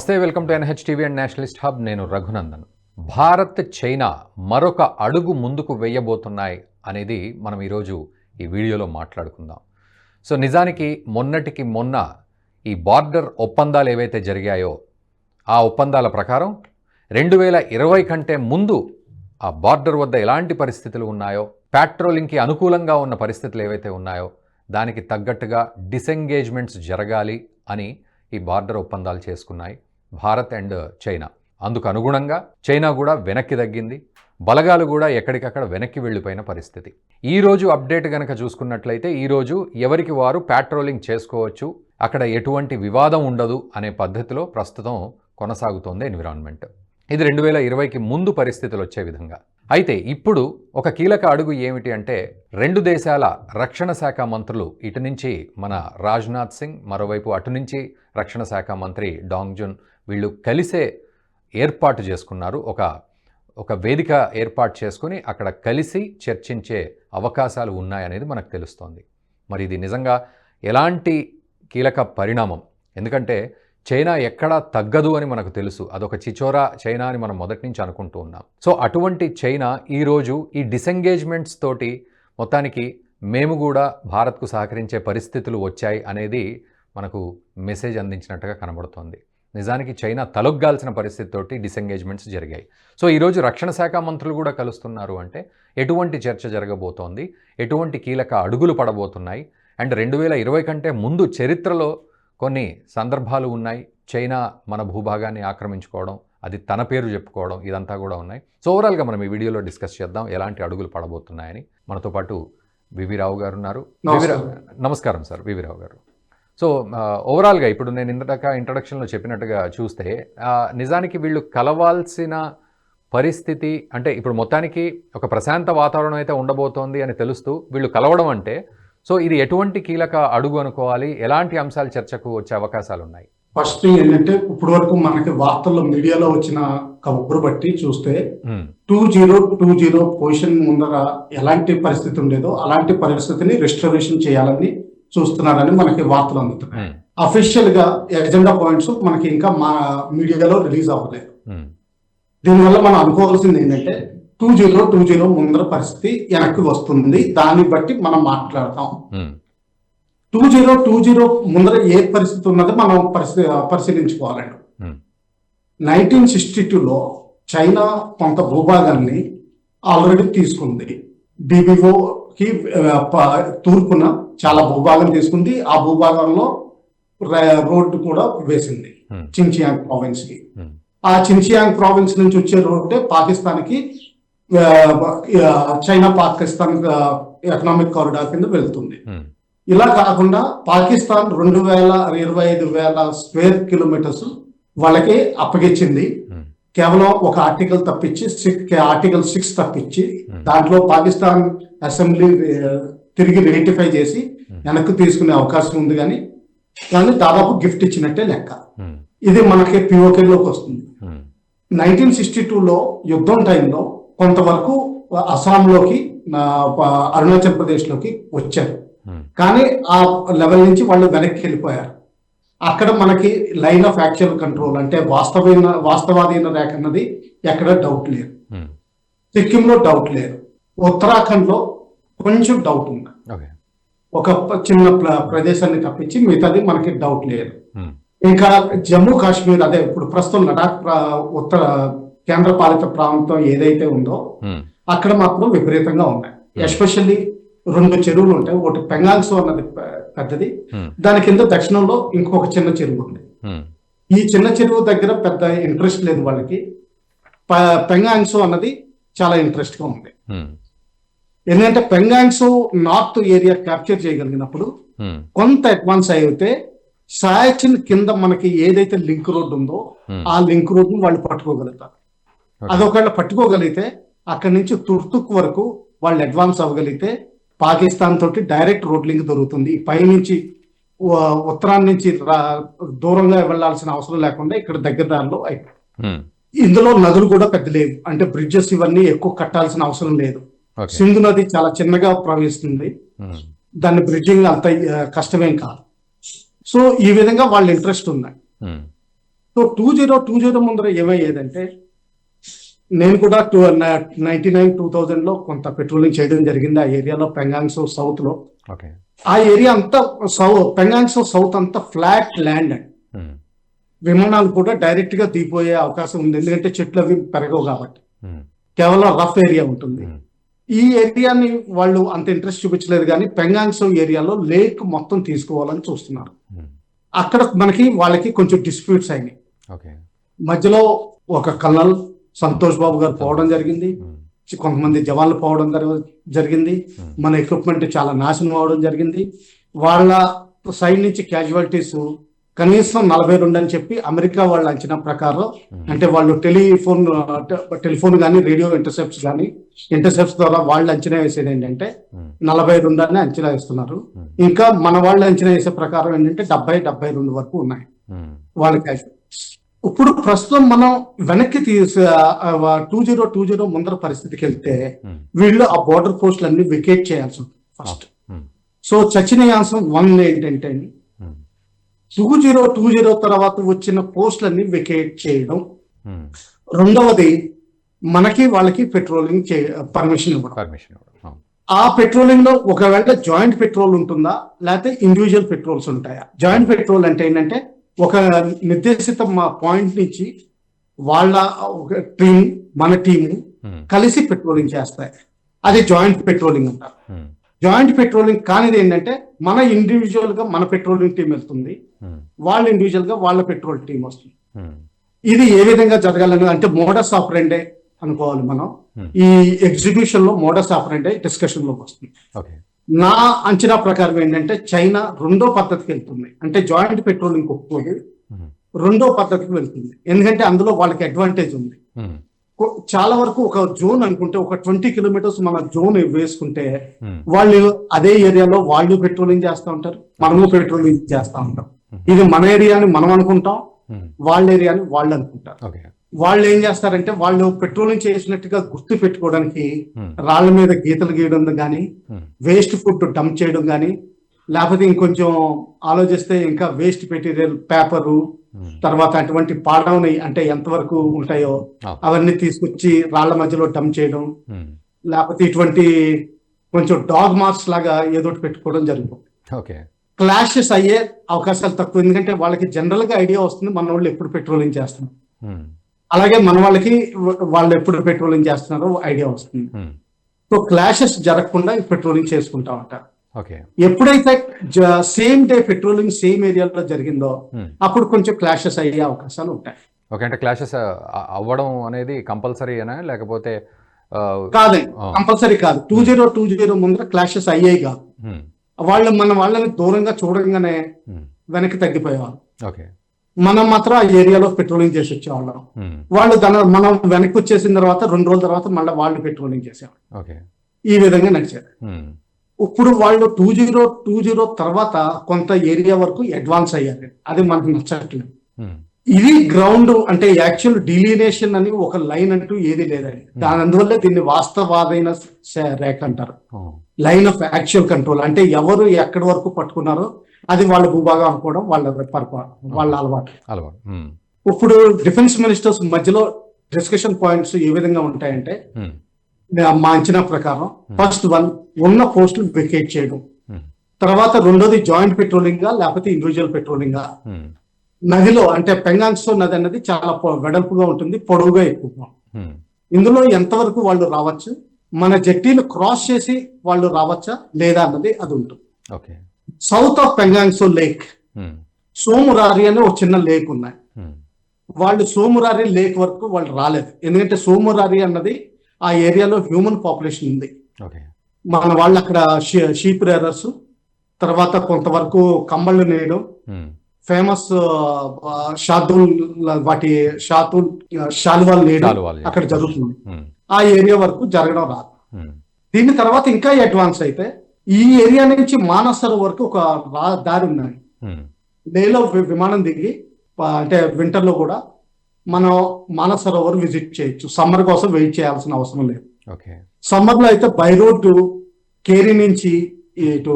నమస్తే welcome to NH TV and nationalist hub. నేను Raghunandan. Bharat China మరొక అడుగు ముందుకు వేయబోతున్నాయి అనేది మనం ఈరోజు ఈ వీడియోలో మాట్లాడుకుందాం. సో నిజానికి మొన్నటికి మొన్న ఈ బార్డర్ ఒప్పందాలు ఏవైతే జరిగాయో ఆ ఒప్పందాల ప్రకారం రెండు వేల ఇరవై కంటే ముందు ఆ బార్డర్ వద్ద ఎలాంటి పరిస్థితులు ఉన్నాయో ప్యాట్రోలింగ్కి అనుకూలంగా ఉన్న పరిస్థితులు ఏవైతే ఉన్నాయో దానికి తగ్గట్టుగా డిసెంగేజ్మెంట్స్ జరగాలి అని ఈ బార్డర్ ఒప్పందాలు చేసుకున్నాయి. Bharat and China. అందుకు అనుగుణంగా చైనా కూడా వెనక్కి తగ్గింది. బలగాలు కూడా ఎక్కడికక్కడ వెనక్కి వెళ్ళిపోయిన పరిస్థితి. ఈ రోజు అప్డేట్ కనుక చూసుకున్నట్లయితే ఈరోజు ఎవరికి వారు ప్యాట్రోలింగ్ చేసుకోవచ్చు అక్కడ ఎటువంటి వివాదం ఉండదు అనే పద్ధతిలో ప్రస్తుతం కొనసాగుతోంది ఎన్విరాన్మెంట్ ఇది రెండు వేల ఇరవైకి ముందు పరిస్థితులు వచ్చే విధంగా. అయితే ఇప్పుడు ఒక కీలక అడుగు ఏమిటి అంటే రెండు దేశాల రక్షణ శాఖ మంత్రులు ఇటు నుంచి మన రాజ్నాథ్ సింగ్ మరోవైపు అటు నుంచి రక్షణ శాఖ మంత్రి డాంగ్ జున్ వీళ్ళు కలిసే ఏర్పాటు చేసుకున్నారు. ఒక ఒక వేదిక ఏర్పాటు చేసుకుని అక్కడ కలిసి చర్చించే అవకాశాలు ఉన్నాయనేది మనకు తెలుస్తోంది. మరి ఇది నిజంగా ఎలాంటి కీలక పరిణామం? ఎందుకంటే చైనా ఎక్కడా తగ్గదు అని మనకు తెలుసు. అదొక చిచోరా చైనా అని మనం మొదటి నుంచి అనుకుంటూ ఉన్నాం. సో అటువంటి చైనా ఈరోజు ఈ డిసెంగేజ్మెంట్స్ తోటి మొత్తానికి మేము కూడా భారత్కు సహకరించే పరిస్థితులు వచ్చాయి అనేది మనకు మెసేజ్ అందించినట్టుగా కనబడుతోంది. నిజానికి చైనా తలొగ్గాల్సిన పరిస్థితితోటి డిసెంగేజ్మెంట్స్ జరిగాయి. సో ఈరోజు రక్షణ శాఖ మంత్రులు కూడా కలుస్తున్నారు అంటే ఎటువంటి చర్చ జరగబోతోంది? ఎటువంటి కీలక అడుగులు పడబోతున్నాయి? అండ్ రెండు వేల ఇరవై కంటే ముందు చరిత్రలో కొన్ని సందర్భాలు ఉన్నాయి. చైనా మన భూభాగాన్ని ఆక్రమించుకోవడం అది తన పేరు చెప్పుకోవడం ఇదంతా కూడా ఉన్నాయి. సో ఓవరాల్గా మనం ఈ వీడియోలో డిస్కస్ చేద్దాం ఎలాంటి అడుగులు పడబోతున్నాయని. మనతో పాటు వివి రావు గారు ఉన్నారు. నమస్కారం. సార్ వివి రావు గారు. సో ఓవరాల్గా ఇప్పుడు నేను ఇంతక ఇంట్రడక్షన్లో చెప్పినట్టుగా చూస్తే నిజానికి వీళ్ళు కలవాల్సిన పరిస్థితి అంటే ఇప్పుడు మొత్తానికి ఒక ప్రశాంత వాతావరణం అయితే ఉండబోతోంది అని తెలుస్తూ వీళ్ళు కలవడం అంటే సో ఇది ఎటువంటి కీలక అడుగు అనుకోవాలి? ఎలాంటి అంశాలు చర్చకు వచ్చే అవకాశాలు ఉన్నాయి? ఫస్ట్ ఏంటంటే ఇప్పటి వరకు మనకి వార్తల్లో మీడియాలో వచ్చిన కబురు బట్టి చూస్తే two zero two zero position ముందర ఎలాంటి పరిస్థితి ఉండేదో అలాంటి పరిస్థితిని రెస్టరేషన్ చేయాలని చూస్తున్నారని మనకి వార్తలు అందుతున్నాయి. అఫీషియల్గా ఎజెండా పాయింట్స్ మనకి ఇంకా మా మీడియాలో రిలీజ్ అవ్వలేదు. దీనివల్ల మనం అనుకోవాల్సింది ఏంటంటే టూ జీరో టూ జీరో ముందర పరిస్థితి వెనక్కి వస్తుంది. దాన్ని బట్టి మనం మాట్లాడతాం. టూ జీరో టూ జీరో ముందర ఏ పరిస్థితి ఉన్నది మనం పరిస్థితి పరిశీలించుకోవాలండి. నైన్టీన్ సిక్స్టీ టూలో చైనా కొంత భూభాగాన్ని ఆల్రెడీ తీసుకుంది. డిబిఓకి తూర్పున చాలా భూభాగం తీసుకుంది ఆ భూభాగంలో రోడ్డు కూడా వేసింది. చించియాంగ్ ప్రావిన్స్కి. ఆ చించియాంగ్ ప్రావిన్స్ నుంచి వచ్చే రోడ్డే పాకిస్తాన్కి ఆ, ఆ, చైనా పాకిస్తాన్ ఎకనామిక్ కారిడార్ కింద వెళ్తుంది ఇలా కాకుండా పాకిస్తాన్ రెండు వేల ఇరవై ఐదు వేల స్క్వేర్ కిలోమీటర్స్ వాళ్ళకి అప్పగించింది కేవలం ఒక ఆర్టికల్ తప్పించి ఆర్టికల్ సిక్స్ తప్పించి. దాంట్లో పాకిస్తాన్ అసెంబ్లీ తిరిగి రేటిఫై చేసి Hmm. వెనక్కి తీసుకునే అవకాశం ఉంది కానీ కానీ దాదాపు గిఫ్ట్ ఇచ్చినట్టే లెక్క. ఉమ్, ఇది మనకి POK లోకి వస్తుంది నైన్టీన్ సిక్స్టీ టూలో యుద్ధం టైంలో కొంతవరకు అస్సాంలోకి అరుణాచల్ ప్రదేశ్లోకి వచ్చారు. కానీ ఆ లెవెల్ నుంచి వాళ్ళు వెనక్కి వెళ్ళిపోయారు. అక్కడ మనకి లైన్ ఆఫ్ యాక్చువల్ కంట్రోల్ అంటే వాస్తవమైన వాస్తవాధీన రేఖ అన్నది ఎక్కడ డౌట్ లేదు. సిక్కింలో డౌట్ లేదు. ఉత్తరాఖండ్లో కొంచెం డౌట్ ఉంది. ఒక చిన్న ప్ర- ప్రదేశాన్ని తప్పించి మిగతాది మనకి డౌట్ లేదు. ఉమ్, ఇంకా జమ్మూ కాశ్మీర్ అదే ఇప్పుడు ప్రస్తుతం లడాక్ ఉత్తర కేంద్ర పాలిత ప్రాంతం ఏదైతే ఉందో ఉమ్, అక్కడ మాత్రం విపరీతంగా ఉన్నాయి. ఎస్పెషల్లీ రెండు చెరువులు ఉంటాయి. ఒకటి పెంగాంగ్సో అన్నది పెద్దది. దాని కింద దక్షిణంలో ఇంకొక చిన్న చెరువు ఉంది. ఈ చిన్న చెరువు దగ్గర పెద్ద ఇంట్రెస్ట్ లేదు వాళ్ళకి. పెంగాంగ్సో అన్నది చాలా ఇంట్రెస్ట్గా ఉంది ఎందుకంటే పెంగాంగ్సో నార్త్ ఏరియా క్యాప్చర్ చేయగలిగినప్పుడు కొంత అడ్వాన్స్ అయితే సాయచిన్ కింద మనకి ఏదైతే లింక్ రోడ్ ఉందో ఆ లింక్ రోడ్ను వాళ్ళు పట్టుకోగలుగుతారు. అది ఒకవేళ పట్టుకోగలిగితే అక్కడి నుంచి తుర్తుక్ వరకు వాళ్ళు అడ్వాన్స్ అవ్వగలిగితే పాకిస్తాన్ తోటి డైరెక్ట్ రోడ్ లింక్ దొరుకుతుంది. పై నుంచి ఉత్తరాన్ని నుంచి దూరంగా వెళ్ళాల్సిన అవసరం లేకుండా ఇక్కడ దగ్గర దారిలో అయిపోయింది. ఇందులో నదులు కూడా పెద్ద లేవు. అంటే బ్రిడ్జెస్ ఇవన్నీ ఎక్కువ కట్టాల్సిన అవసరం లేదు. సింధు నది చాలా చిన్నగా ప్రవహిస్తుంది. దాన్ని బ్రిడ్జింగ్ అంత కష్టమేం కాదు. సో ఈ విధంగా వాళ్ళ ఇంట్రెస్ట్ ఉన్నాయి. So two zero two zero ముందర ఏమయ్యేదంటే నేను కూడా టూ నైన్టీ నైన్ టూ థౌజండ్లో కొంత పెట్రోలింగ్ చేయడం జరిగింది. ఆ ఏరియాలో పెంగాంగ్సో సౌత్లో. ఆ ఏరియా అంతా సౌ పెంగాంగ్సో సౌత్ అంతా ఫ్లాట్ ల్యాండ్ అండి. విమానాలు కూడా డైరెక్ట్గా దిగిపోయే అవకాశం ఉంది. ఎందుకంటే చెట్లు అవి పెరగవు కాబట్టి. ఉమ్, కేవలం రఫ్ ఏరియా ఉంటుంది. ఉమ్, ఈ ఏరియాని వాళ్ళు అంత ఇంట్రెస్ట్ చూపించలేదు కానీ పెంగాంగ్సో ఏరియాలో లేక్ మొత్తం తీసుకోవాలని చూస్తున్నారు. ఉమ్, అక్కడ మనకి వాళ్ళకి కొంచెం డిస్ప్యూట్స్ అయినాయి. మధ్యలో ఒక కల్నల్ సంతోష్ బాబు గారు పోవడం జరిగింది. కొంతమంది జవాన్లు పోవడం జరి- జరిగింది. Hmm. మన ఎక్విప్మెంట్ చాలా నాశనం అవడం జరిగింది. వాళ్ళ సైడ్ నుంచి క్యాజువాలిటీస్ కనీసం నలభై రెండు అని చెప్పి అమెరికా వాళ్ళ అంచనా ప్రకారం అంటే వాళ్ళు టెలిఫోన్ టెలిఫోన్ కానీ రేడియో ఇంటర్సెప్ట్స్ కానీ ఇంటర్సెప్ట్స్ ద్వారా వాళ్ళు అంచనా వేసేది ఏంటంటే నలభై రెండు అని అంచనా వేస్తున్నారు. ఇంకా మన వాళ్ళు అంచనా వేసే ప్రకారం ఏంటంటే డెబ్బై డెబ్బై రెండు వరకు ఉన్నాయి వాళ్ళకి ఇప్పుడు ప్రస్తుతం మనం వెనక్కి తీసి టూ జీరో టూ జీరో ముందర పరిస్థితికి వెళ్తే వీళ్ళు ఆ బోర్డర్ పోస్టులు అన్ని వికెట్ చేయాల్సి ఉంటుంది ఫస్ట్ సో చచ్చినయాంశం వన్ ఏంటంటే టూ జీరో టూ జీరో తర్వాత వచ్చిన పోస్టులన్నీ వికెట్ చేయడం. ఉమ్, రెండవది మనకి వాళ్ళకి పెట్రోలింగ్ చే పర్మిషన్ ఇవ్వడం. పర్మిషన్ ఇవ్వడం. అవును. ఆ పెట్రోలింగ్లో ఒకవేళ జాయింట్ పెట్రోల్ ఉంటుందా? లేకపోతే ఇండివిజువల్ పెట్రోల్స్ ఉంటాయా? జాయింట్ పెట్రోల్ అంటే ఏంటంటే ఒక నిర్దేశిత పాయింట్ నుంచి వాళ్ళ ఒక టీం మన టీం ఉమ్, కలిసి పెట్రోలింగ్ చేస్తాయి. అది జాయింట్ పెట్రోలింగ్ అంటారు. జాయింట్ పెట్రోలింగ్ కానిది ఏంటంటే మన ఇండివిజువల్గా మన పెట్రోలింగ్ టీం వెళ్తుంది. ఉమ్, వాళ్ళ ఇండివిజువల్గా వాళ్ళ పెట్రోల్ టీం వస్తుంది. ఉమ్, ఇది ఏ విధంగా జరగాలని అంటే మోడస్ ఆపరెండే అనుకోవాలి మనం. Hmm. ఈ ఎగ్జిక్యూషన్లో మోడస్ ఆపరెండే డిస్కషన్లోకి వస్తుంది నా అంచనా ప్రకారం ఏంటంటే చైనా రెండో పద్ధతికి వెళ్తుంది. అంటే జాయింట్ పెట్రోలింగ్ ఒప్పుకోదు. రెండో పద్ధతికి వెళ్తుంది. ఎందుకంటే అందులో వాళ్ళకి అడ్వాంటేజ్ ఉంది. చాలా వరకు ఒక జోన్ అనుకుంటే ఒక ట్వంటీ కిలోమీటర్స్ మన జోన్ వేసుకుంటే ఉమ్, వాళ్ళు అదే ఏరియాలో వాళ్ళు పెట్రోలింగ్ చేస్తూ ఉంటారు మనము పెట్రోలింగ్ చేస్తూ ఉంటాం. ఇది మన ఏరియాని మనం అనుకుంటాం వాళ్ళ ఏరియాని వాళ్ళు అనుకుంటారు. వాళ్ళు ఏం చేస్తారంటే వాళ్ళు పెట్రోలింగ్ చేసినట్టుగా గుర్తు పెట్టుకోవడానికి రాళ్ళ మీద గీతలు గీయడం కానీ వేస్ట్ ఫుడ్ డంప్ చేయడం కానీ లేకపోతే ఇంకొంచెం ఆలోచిస్తే ఇంకా వేస్ట్ మెటీరియల్ పేపరు తర్వాత అటువంటి పాడవని అంటే ఎంతవరకు ఉంటాయో అవన్నీ తీసుకొచ్చి రాళ్ళ మధ్యలో డంప్ చేయడం లేకపోతే ఇటువంటి కొంచెం డాగ్ మార్క్స్ లాగా ఏదో పెట్టుకోవడం జరుగుతుంది. క్లాషెస్ అయ్యే అవకాశాలు తక్కువ ఎందుకంటే వాళ్ళకి జనరల్గా ఐడియా వస్తుంది మన వాళ్ళు ఎప్పుడు పెట్రోలింగ్ చేస్తున్నారు. అలాగే మన వాళ్ళకి వాళ్ళు ఎప్పుడు పెట్రోలింగ్ చేస్తున్నారో ఐడియా వస్తుంది. సో క్లాషెస్ జరగకుండా పెట్రోలింగ్ చేసుకుంటా ఉంటారు. ఎప్పుడైతే సేమ్ డే పెట్రోలింగ్ సేమ్ ఏరియాలో జరిగిందో ఉమ్, అప్పుడు కొంచెం క్లాషెస్ అయ్యే అవకాశాలు ఉంటాయి. ఓకే అంటే క్లాషెస్ అవ్వడం అనేది కంపల్సరీనా లేకపోతే కాదండి. కంపల్సరీ కాదు. టూ జీరో టూ జీరో ముందర క్లాషెస్ అయ్యాయి కాదు. ఉమ్, వాళ్ళు మన వాళ్ళని దూరంగా చూడంగానే ఉమ్, వెనక్కి తగ్గిపోయేవాళ్ళు ఓకే. మనం మాత్రం ఆ ఏరియాలో పెట్రోలింగ్ చేసి వచ్చేవాళ్ళం. వాళ్ళు దాని మనం వెనక్కి వచ్చేసిన తర్వాత రెండు రోజుల తర్వాత మళ్ళీ వాళ్ళు పెట్రోలింగ్ చేసేవాళ్ళు. ఓకే. ఈ విధంగా నడిచేది. ఇప్పుడు వాళ్ళు టూ జీరో టూ జీరో తర్వాత కొంత ఏరియా వరకు అడ్వాన్స్ అయ్యారు. అది మనకు నచ్చట్లేదు. ఇది గ్రౌండ్ అంటే యాక్చువల్ డిలీనేషన్ అని ఒక లైన్ అంటూ ఏది లేదండి. దాని అందువల్ల దీన్ని వాస్తవాదైన రేఖ అంటారు. Line of actual control. అంటే ఎవరు ఎక్కడి వరకు పట్టుకున్నారో అది వాళ్ళ భూభాగం అనుకోవడం వాళ్ళ వాళ్ళ అలవాటు. అలవాటు. ఇప్పుడు డిఫెన్స్ మినిస్టర్స్ మధ్యలో డిస్కషన్ పాయింట్స్ ఏ విధంగా ఉంటాయంటే మా అంచనా ప్రకారం ఫస్ట్ వన్ ఉన్న పోస్టులు వెకేట్ చేయడం. ఉమ్, తర్వాత రెండోది జాయింట్ పెట్రోలింగ్గా లేకపోతే ఇండివిజువల్ పెట్రోలింగ్గా ఉమ్, నదిలో అంటే పెంగాంగ్సో నది అన్నది చాలా వెడల్పుగా ఉంటుంది పొడవుగా ఎక్కువ ఉమ్, ఇందులో ఎంతవరకు వాళ్ళు రావచ్చు? మన జట్టీలు క్రాస్ చేసి వాళ్ళు రావచ్చా? లేదా అన్నది అది ఉంటుంది. సౌత్ ఆఫ్ పెంగాంగ్సో లేక్ సోమురారి అని ఒక చిన్న లేక్ ఉన్నాయి. వాళ్ళు సోమురారి లేక్ వరకు వాళ్ళు రాలేదు. ఎందుకంటే సోమురారి అన్నది ఆ ఏరియాలో హ్యూమన్ పాపులేషన్ ఉంది. మన వాళ్ళు అక్కడ షీప్ రేరర్స్ తర్వాత కొంతవరకు కమ్మళ్ళు నేయడం ఫేమస్ షాదుల్ వాటి షాతుల్ షాల్వాల్ నేయడం అక్కడ జరుగుతుంది. ఉమ్, ఆ ఏరియా వరకు జరగడం రాదు. ఉమ్, దీని తర్వాత ఇంకా అడ్వాన్స్ అయితే ఈ ఏరియా నుంచి మానసర్ వరకు ఒక దారి ఉన్నది. లేలో విమానం దిగి అంటే వింటర్లో కూడా మనం మానస సరోవర్ విజిట్ చేయొచ్చు. సమ్మర్ కోసం వెయిట్ చేయాల్సిన అవసరం లేదు. సమ్మర్లో అయితే బై రోడ్ కేరీ నుంచి ఇటు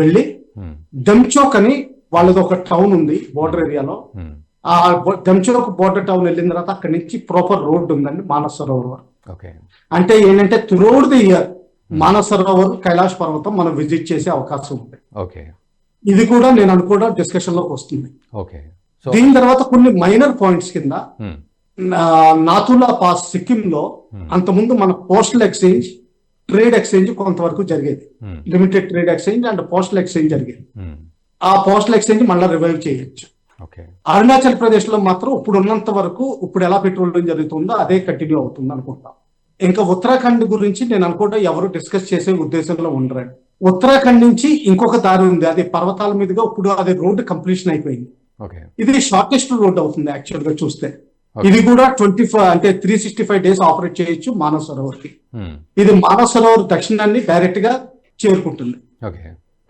వెళ్ళి డెమ్చోక్ అని వాళ్ళది ఒక టౌన్ ఉంది బోర్డర్ ఏరియాలో. ఆ గంచోక్ బోర్డర్ టౌన్ వెళ్ళిన తర్వాత అక్కడి నుంచి ప్రాపర్ రోడ్ ఉందండి మానస సరోవర్. వరకు ఓకే. అంటే ఏంటంటే throughout the year Manasa Sarovar Kailash పర్వతం మనం విజిట్ చేసే అవకాశం ఉంది. ఓకే. ఇది కూడా నేను అనుకోవడం డిస్కషన్లోకి వస్తుంది. ఓకే. దీని తర్వాత కొన్ని మైనర్ పాయింట్స్ కింద మ్మ్. నా- నాథులా పాస్ సిక్కిం లో మ్మ్. అంతకుముందు మన పోస్టల్ ఎక్స్చేంజ్ ట్రేడ్ ఎక్స్చేంజ్ కొంతవరకు జరిగేది. Limited trade exchange and postal exchange జరిగేది మ్మ్. ఆ పోస్టల్ ఎక్స్చేంజ్ మళ్ళీ రివైవ్ చేయొచ్చు అరుణాచల్ ప్రదేశ్లో మాత్రం ఇప్పుడు ఉన్నంత వరకు ఇప్పుడు ఎలా పెట్రోలింగ్ జరుగుతుందో అదే కంటిన్యూ అవుతుంది అనుకుంటాం ఇంకా ఉత్తరాఖండ్ గురించి నేను అనుకుంటా ఎవరు డిస్కస్ చేసే ఉద్దేశంలో ఉండరండి ఉత్తరాఖండ్ నుంచి ఇంకొక దారి ఉంది అది పర్వతాల మీదుగా ఇప్పుడు అది రోడ్డు కంప్లీషన్ అయిపోయింది ఇది షార్టెస్ట్ రోడ్ అవుతుంది యాక్చువల్గా చూస్తే. ఇది కూడా ట్వంటీ ఫైవ్ అంటే three sixty five days operate చేయొచ్చు మానవ్ సరోవర్కి మ్మ్. ఇది మానవ్ సరోవర్ దక్షిణాన్ని డైరెక్ట్గా చేరుకుంటుంది.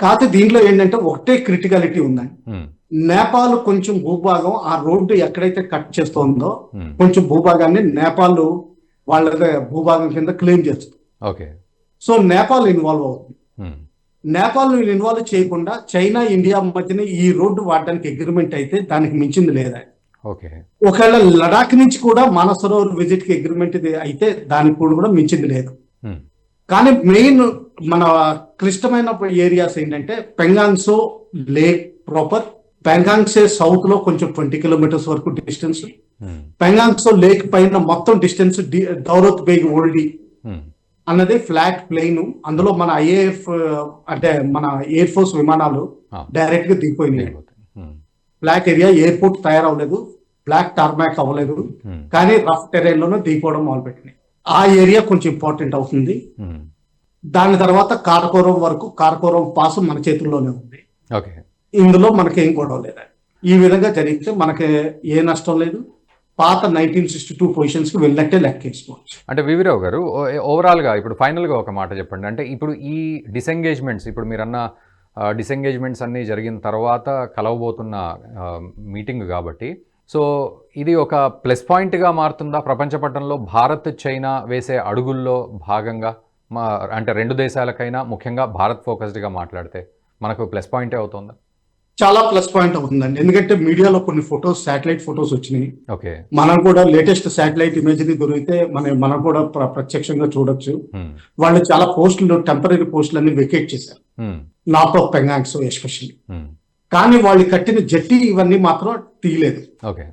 కాకపోతే దీంట్లో ఏంటంటే ఒకటే క్రిటికాలిటీ ఉందండి. నేపాల్ కొంచెం భూభాగం ఆ రోడ్డు ఎక్కడైతే కట్ చేస్తోందో. కొంచెం భూభాగాన్ని నేపాల్ వాళ్ళ భూభాగం కింద క్లెయిమ్ చేస్తుంది. సో నేపాల్ ఇన్వాల్వ్ అవుతుంది. నేపాల్ ఇన్వాల్వ్ చేయకుండా చైనా ఇండియా మధ్యన ఈ రోడ్డు వాడడానికి అగ్రిమెంట్ అయితే దానికి మించింది లేదా ఓకే ఒకవేళ లడాక్ నుంచి కూడా మానసరోవర్ విజిట్కి అగ్రిమెంట్ అయితే దానికి కూడా మించింది లేదు. కానీ మెయిన్ మన క్లిష్టమైన ఏరియాస్ ఏంటంటే పెంగాంగ్సో లేక్ ప్రాపర్ పెంగాంగ్సే సౌత్లో కొంచెం ట్వంటీ కిలోమీటర్స్ వరకు డిస్టెన్స్. పెంగాంగ్సో లేక్ పైన మొత్తం డిస్టెన్స్ దౌరత్ బేగ్ ఓల్డీ. అన్నది ఫ్లాట్ ప్లేన్. అందులో మన ఐఏఎఫ్ అంటే మన ఎయిర్ ఫోర్స్ విమానాలు. డైరెక్ట్గా దిగిపోయినాయి. ఫ్లాట్ ఏరియా ఎయిర్పోర్ట్ తయారవ్వలేదు. బ్లాక్ టార్మాక్ అవ్వలేదు. కానీ రఫ్ టెరైన్లోనే దిగిపోవడం మొదలుపెట్టినాయి. ఆ ఏరియా కొంచెం ఇంపార్టెంట్ అవుతుంది. దాని తర్వాత కారకోరం వరకు కారకోరం పాస్ మన చేతుల్లోనే ఉంది. ఇందులో మనకేం గొడవ లేదు. ఈ విధంగా జరిగితే మనకి ఏ నష్టం లేదు. పాత నైన్టీన్ సిక్స్టీ టూ పొజిషన్స్కి వెళ్ళినట్టే లెక్కేసుకోవచ్చు అంటే వివిరావు గారు ఓవరాల్గా ఇప్పుడు ఫైనల్గా ఒక మాట చెప్పండి. అంటే ఇప్పుడు ఈ డిసెంగేజ్మెంట్స్ ఇప్పుడు మీరు అన్న డిసెంగేజ్మెంట్స్ అన్నీ జరిగిన తర్వాత కలవబోతున్న మీటింగ్ కాబట్టి సో ఇది ఒక ప్లస్ పాయింట్గా మారుతుందా? ప్రపంచ పట్టణంలో భారత్ చైనా వేసే అడుగుల్లో భాగంగా మా అంటే రెండు దేశాలకైనా ముఖ్యంగా భారత్ ఫోకస్డ్గా మాట్లాడితే మనకు ప్లస్ పాయింటే అవుతుందా? చాలా ప్లస్ పాయింట్ అవుతుందండి ఎందుకంటే మీడియాలో కొన్ని ఫొటోస్ శాటిలైట్ ఫొటోస్ వచ్చినాయి. ఓకే. మనం కూడా లేటెస్ట్ శాటిలైట్ ఇమేజరీ దొరికితే మన మనం కూడా ప్ర- ప్రత్యక్షంగా చూడొచ్చు. మ్మ్. వాళ్ళు చాలా పోస్టులు టెంపరీ పోస్టులు అన్ని వెకేట్ చేశారు. North of Pangong Tso especially. కానీ వాళ్ళు కట్టిన జట్టి ఇవన్నీ మాత్రం తీయలేదు. ఓకే.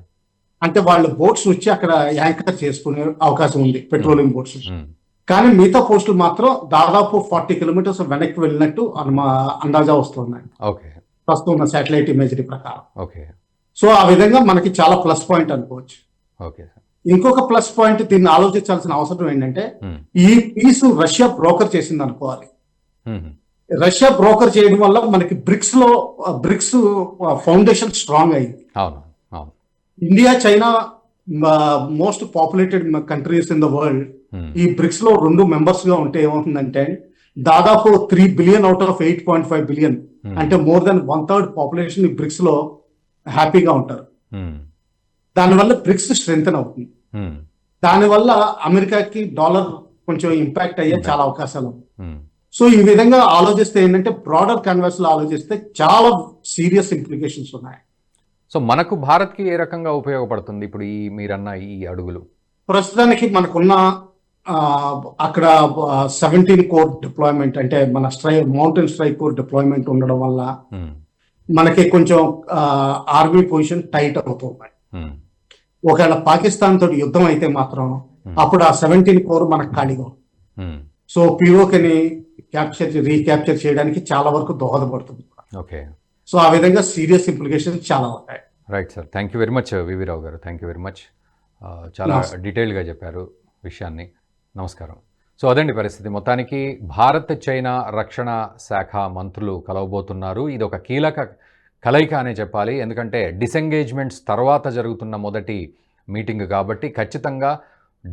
అంటే వాళ్ళు బోట్స్ వచ్చి అక్కడ యాంకర్ చేసుకునే అవకాశం ఉంది పెట్రోలింగ్ బోట్స్ మ్మ్. కానీ మిగతా పోస్టులు మాత్రం దాదాపు ఫార్టీ కిలోమీటర్స్ వెనక్కి వెళ్ళినట్టు అనుమా అందాజా వస్తున్నాయి. ఓకే. ప్రస్తుతం ఉన్న శాటిలైట్ ఇమేజరీ ప్రకారం. ఓకే. సో ఆ విధంగా మనకి చాలా ప్లస్ పాయింట్ అనుకోవచ్చు. ఓకే. ఇంకొక ప్లస్ పాయింట్ దీన్ని ఆలోచించాల్సిన అవసరం ఏంటంటే. ఈ పీస్ రష్యా బ్రోకర్ చేసింది అనుకోవాలి. రష్యా బ్రోకర్ చేయడం వల్ల మనకి బ్రిక్స్లో బ్రిక్స్ ఫౌండేషన్ స్ట్రాంగ్ అయింది. India China most populated countries in the world. ఈ బ్రిక్స్లో రెండు మెంబర్స్గా ఉంటే ఏమవుతుందంటే దాదాపు three billion out of eight point five billion hmm. అంటే more than one third population ఈ బ్రిక్స్లో హ్యాపీగా ఉంటారు మ్మ్. దానివల్ల బ్రిక్స్ స్ట్రెంగ్ అవుతుంది మ్మ్. దానివల్ల అమెరికాకి డాలర్ కొంచెం ఇంపాక్ట్ అయ్యే చాలా అవకాశాలు. సో ఈ విధంగా ఆలోచిస్తే ఏంటంటే బ్రాడర్ కన్వర్స్లో ఆలోచిస్తే చాలా సీరియస్ ఇంప్లికేషన్స్ ఉన్నాయి సో మనకు భారత్కి ఏ రకంగా ఉపయోగపడుతుంది ఇప్పుడు ఈ మీరన్న ఈ అడుగులు ప్రస్తుతానికి మనకున్న అక్కడ సెవెంటీన్ కోర్ డిప్లాయ్మెంట్ అంటే మన స్ట్రై మౌంటైన్ స్ట్రైక్ కోర్ డిప్లాయ్మెంట్ ఉండడం వల్ల మ్మ్. మనకి కొంచెం ఆర్మీ పొజిషన్ టైట్ అవుతుంది. మ్మ్. ఒకవేళ పాకిస్తాన్ తోటి యుద్ధం అయితే మాత్రం అప్పుడు ఆ సెవెంటీన్ కోర్ మనకు ఖాళీగా. సో పిఓకని క్యాప్చర్ రీక్యాప్చర్ చేయడానికి చాలా వరకు దోహదపడుతుంది. ఓకే సో ఆ విధంగా సీరియస్ ఇంప్లికేషన్స్ చాలా ఉంటాయి. Right sir thank you very much V V Rao గారు. థ్యాంక్ యూ వెరీ మచ్ చాలా. డీటెయిల్గా చెప్పారు విషయాన్ని. నమస్కారం. సో అదండి పరిస్థితి. మొత్తానికి భారత్ చైనా రక్షణ శాఖ మంత్రులు కలవబోతున్నారు. ఇది ఒక కీలక కలయిక అనే చెప్పాలి. ఎందుకంటే డిసెంగేజ్మెంట్స్ తర్వాత జరుగుతున్న మొదటి మీటింగ్ కాబట్టి ఖచ్చితంగా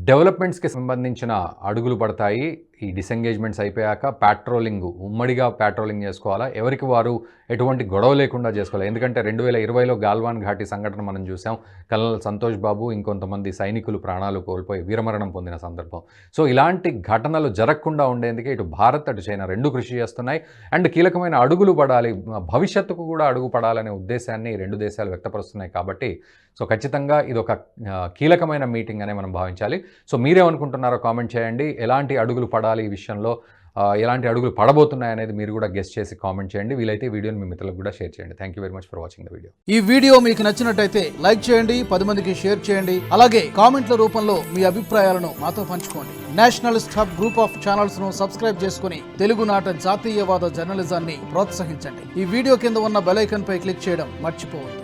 డెవలప్మెంట్స్కి సంబంధించిన అడుగులు పడతాయి. ఈ డిసెంగేజ్మెంట్స్ అయిపోయాక ప్యాట్రోలింగ్ ఉమ్మడిగా ప్యాట్రోలింగ్ చేసుకోవాలా? ఎవరికి వారు ఎటువంటి గొడవ లేకుండా చేసుకోవాలి? ఎందుకంటే రెండు వేల ఇరవైలో గాల్వాన్ ఘాటి సంఘటన మనం చూసాం. కల్నల్ సంతోష్ బాబు ఇంకొంతమంది సైనికులు ప్రాణాలు కోల్పోయి వీరమరణం పొందిన సందర్భం. సో ఇలాంటి ఘటనలు జరగకుండా ఉండేందుకే ఇటు భారత్ అటు చైనా రెండు కృషి చేస్తున్నాయి. అండ్ కీలకమైన అడుగులు పడాలి. భవిష్యత్తుకు కూడా అడుగు పడాలనే ఉద్దేశాన్ని రెండు దేశాలు వ్యక్తపరుస్తున్నాయి కాబట్టి సో ఖచ్చితంగా ఇది ఒక కీలకమైన మీటింగ్ అనే మనం భావించాలి. సో మీరేమనుకుంటున్నారో కామెంట్ చేయండి. ఎలాంటి అడుగులు పడాలి ఈ విషయంలో? ఎలాంటి అడుగులు పడబోతున్నాయి అనేది మీరు కూడా గెస్ట్ చేసి కామెంట్ చేయండి. వీలైతే వీడియోని మీ మిత్రులకు కూడా షేర్ చేయండి. Thank you very much for watching the video ఈ వీడియో మీకు నచ్చినట్టయితే లైక్ చేయండి పది మందికి షేర్ చేయండి. అలాగే కామెంట్ల రూపంలో మీ అభిప్రాయాలను మాతో పంచుకోండి. నేషనలిస్ట్ హబ్ గ్రూప్ ఆఫ్ ఛానల్స్ను సబ్స్క్రైబ్ చేసుకుని తెలుగునాట జాతీయవాద జర్నలిజాన్ని ప్రోత్సహించండి. ఈ వీడియో కింద ఉన్న బెల్ పై క్లిక్ చేయడం మర్చిపోవద్దు.